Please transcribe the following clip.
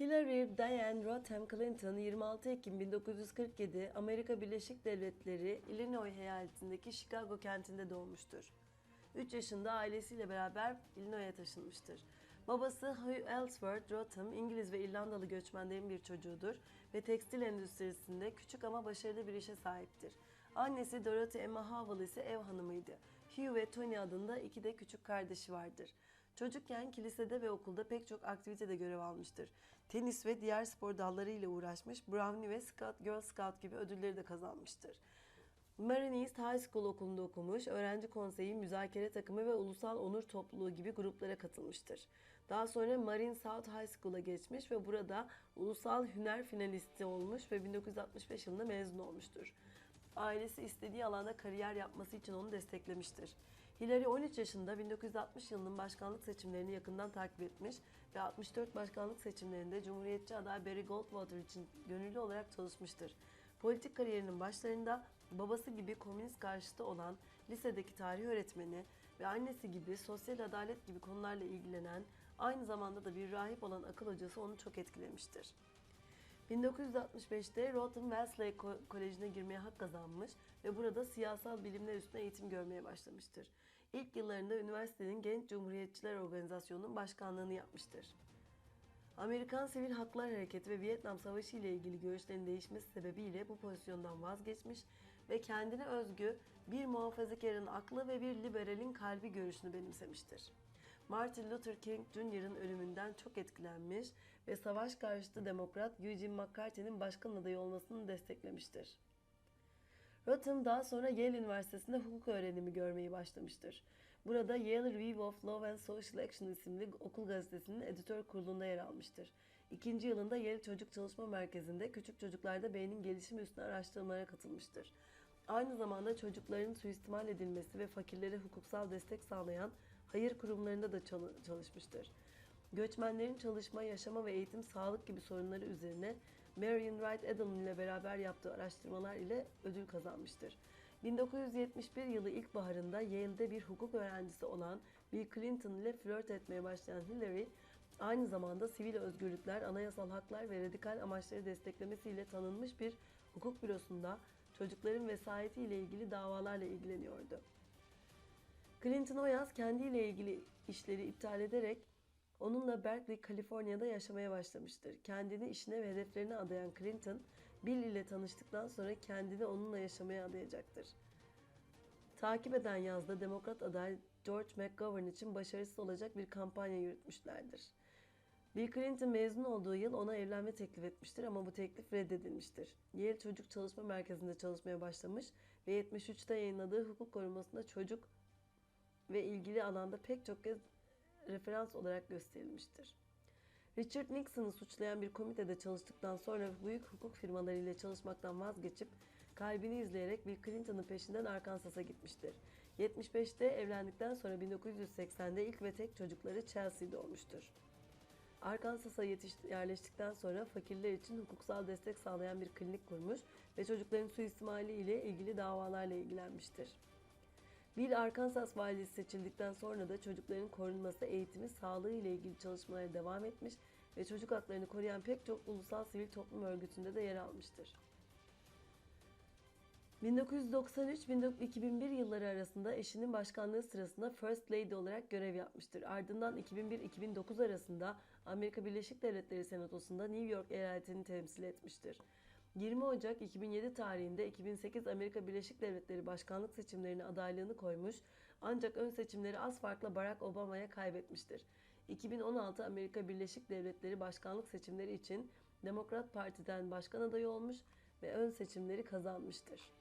Hillary Diane Rodham Clinton 26 Ekim 1947 Amerika Birleşik Devletleri Illinois eyaletindeki Chicago kentinde doğmuştur. 3 yaşında ailesiyle beraber Illinois'a taşınmıştır. Babası Hugh Ellsworth Rodham İngiliz ve İrlandalı göçmenlerin bir çocuğudur ve tekstil endüstrisinde küçük ama başarılı bir işe sahiptir. Annesi Dorothy Emma Howell ise ev hanımıydı. Hugh ve Tony adında iki de küçük kardeşi vardır. Çocukken kilisede ve okulda pek çok aktivitede görev almıştır. Tenis ve diğer spor dallarıyla uğraşmış, Brownie ve Scout, Girl Scout gibi ödülleri de kazanmıştır. Marine East High School okulunda okumuş, öğrenci konseyi, müzakere takımı ve ulusal onur topluluğu gibi gruplara katılmıştır. Daha sonra Marine South High School'a geçmiş ve burada ulusal hüner finalisti olmuş ve 1965 yılında mezun olmuştur. Ailesi istediği alanda kariyer yapması için onu desteklemiştir. Hillary 13 yaşında 1960 yılının başkanlık seçimlerini yakından takip etmiş ve 64 başkanlık seçimlerinde Cumhuriyetçi aday Barry Goldwater için gönüllü olarak çalışmıştır. Politik kariyerinin başlarında babası gibi komünist karşıtı olan lisedeki tarih öğretmeni ve annesi gibi sosyal adalet gibi konularla ilgilenen, aynı zamanda da bir rahip olan akıl hocası onu çok etkilemiştir. 1965'te Rotten Wellesley Ko- Koleji'ne girmeye hak kazanmış ve burada siyasal bilimler üstüne eğitim görmeye başlamıştır. İlk yıllarında üniversitenin Genç Cumhuriyetçiler Organizasyonu'nun başkanlığını yapmıştır. Amerikan Sivil Haklar Hareketi ve Vietnam Savaşı ile ilgili görüşlerin değişmesi sebebiyle bu pozisyondan vazgeçmiş ve kendine özgü bir muhafazakarın aklı ve bir liberalin kalbi görüşünü benimsemiştir. Martin Luther King Jr.'ın ölümünden çok etkilenmiş ve savaş karşıtı demokrat Eugene McCarthy'nin başkan adayı olmasını desteklemiştir. Rotham daha sonra Yale Üniversitesi'nde hukuk öğrenimi görmeyi başlamıştır. Burada Yale Review of Law and Social Action isimli okul gazetesinin editör kurulunda yer almıştır. İkinci yılında Yale Çocuk Çalışma Merkezi'nde küçük çocuklarda beynin gelişimi üstüne araştırmalara katılmıştır. Aynı zamanda çocukların suistimal edilmesi ve fakirlere hukuksal destek sağlayan hayır kurumlarında da çalı- çalışmıştır. Göçmenlerin çalışma, yaşama ve eğitim, sağlık gibi sorunları üzerine Marion Wright Edelman ile beraber yaptığı araştırmalar ile ödül kazanmıştır. 1971 yılı ilkbaharında Yale'de bir hukuk öğrencisi olan Bill Clinton ile flört etmeye başlayan Hillary, aynı zamanda sivil özgürlükler, anayasal haklar ve radikal amaçları desteklemesiyle tanınmış bir hukuk bürosunda çocukların vesayeti ile ilgili davalarla ilgileniyordu. Clinton o yaz kendiyle ilgili işleri iptal ederek onunla Berkeley, Kaliforniya'da yaşamaya başlamıştır. Kendini işine ve hedeflerine adayan Clinton, Bill ile tanıştıktan sonra kendini onunla yaşamaya adayacaktır. Takip eden yazda demokrat aday George McGovern için başarısız olacak bir kampanya yürütmüşlerdir. Bill Clinton mezun olduğu yıl ona evlenme teklif etmiştir ama bu teklif reddedilmiştir. Yale Çocuk Çalışma Merkezi'nde çalışmaya başlamış ve 73'te yayınladığı hukuk korumasında çocuk ve ilgili alanda pek çok kez referans olarak gösterilmiştir. Richard Nixon'ı suçlayan bir komitede çalıştıktan sonra büyük hukuk firmalarıyla çalışmaktan vazgeçip kalbini izleyerek Bill Clinton'ın peşinden Arkansas'a gitmiştir. 75'te evlendikten sonra 1980'de ilk ve tek çocukları Chelsea'de olmuştur. Arkansas'a yerleştikten sonra fakirler için hukuksal destek sağlayan bir klinik kurmuş ve çocukların suistimali ile ilgili davalarla ilgilenmiştir. Bill Arkansas valisi seçildikten sonra da çocukların korunması, eğitimi, sağlığı ile ilgili çalışmalara devam etmiş ve çocuk haklarını koruyan pek çok ulusal sivil toplum örgütünde de yer almıştır. 1993-2001 yılları arasında eşinin başkanlığı sırasında First Lady olarak görev yapmıştır. Ardından 2001-2009 arasında Amerika Birleşik Devletleri Senatosu'nda New York eyaletini temsil etmiştir. 20 Ocak 2007 tarihinde 2008 Amerika Birleşik Devletleri başkanlık seçimlerine adaylığını koymuş ancak ön seçimleri az farkla Barack Obama'ya kaybetmiştir. 2016 Amerika Birleşik Devletleri başkanlık seçimleri için Demokrat Parti'den başkan adayı olmuş ve ön seçimleri kazanmıştır.